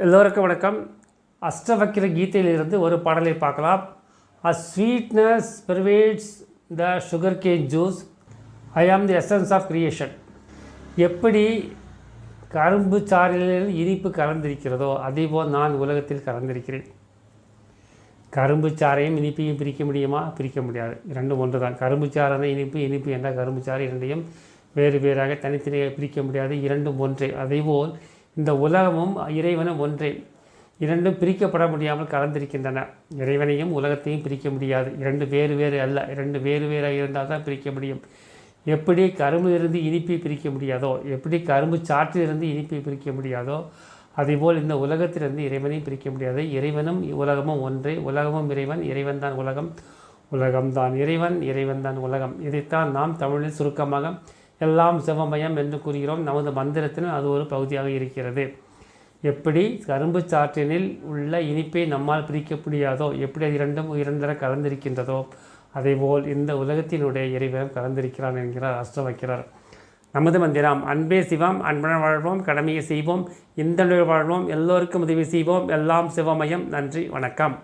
எல்லோருக்கும் வணக்கம். அஷ்டவக்கிர கீதையிலிருந்து ஒரு பாடலை பார்க்கலாம். A sweetness pervades the sugar cane juice I am the essence of creation எப்படி கரும்பு சாறில் இனிப்பு கலந்திருக்கிறதோ அதேபோல் நான் உலகத்தில் கலந்திருக்கிறேன். கரும்பு சாறையும் இனிப்பையும் பிரிக்க முடியுமா? பிரிக்க முடியாது. இரண்டும் ஒன்று தான் கரும்பு சாறான இனிப்பு இனிப்பு என்ற கரும்பு சாறு இரண்டையும் வேறு வேறாக தனித்தனியாக பிரிக்க முடியாது. இரண்டும் ஒன்றே. அதேபோல் இந்த உலகமும் இறைவனும் ஒன்றே. இரண்டும் பிரிக்கப்பட முடியாமல் கலந்திருக்கின்றன. இறைவனையும் உலகத்தையும் பிரிக்க முடியாது. இரண்டு வேறு வேறு அல்ல. இரண்டு வேறு வேறாக இருந்தால் தான் பிரிக்க முடியும். எப்படி கரும்பிலிருந்து இனிப்பை பிரிக்க முடியாதோ எப்படி கரும்பு சாற்றிலிருந்து இனிப்பை பிரிக்க முடியாதோ அதேபோல் இந்த உலகத்திலிருந்து இறைவனையும் பிரிக்க முடியாது. இறைவனும் உலகமும் ஒன்றே. உலகமும் இறைவன் இறைவன் தான் உலகம். உலகம்தான் இறைவன் இறைவன் தான் உலகம். இதைத்தான் நாம் தமிழில் சுருக்கமாக எல்லாம் சிவமயம் என்று கூறுகிறோம். நமது மந்திரத்திலும் அது ஒரு பகுதியாக இருக்கிறது. எப்படி கரும்பு சாற்றினில் உள்ள இனிப்பை நம்மால் பிரிக்க முடியாதோ எப்படி அது இரண்டும் இரண்டர கலந்திருக்கின்றதோ அதேபோல் இந்த உலகத்தினுடைய இறைவனம் கலந்திருக்கிறான் என்கிறார் அஷ்டவக்கிறார் நமது மந்திரம் அன்பே சிவம் அன்புடன் வாழ்வோம் கடமையை செய்வோம் இந்த வாழ்வோம் எல்லோருக்கும் உதவி செய்வோம் எல்லாம் சிவமயம். நன்றி வணக்கம்.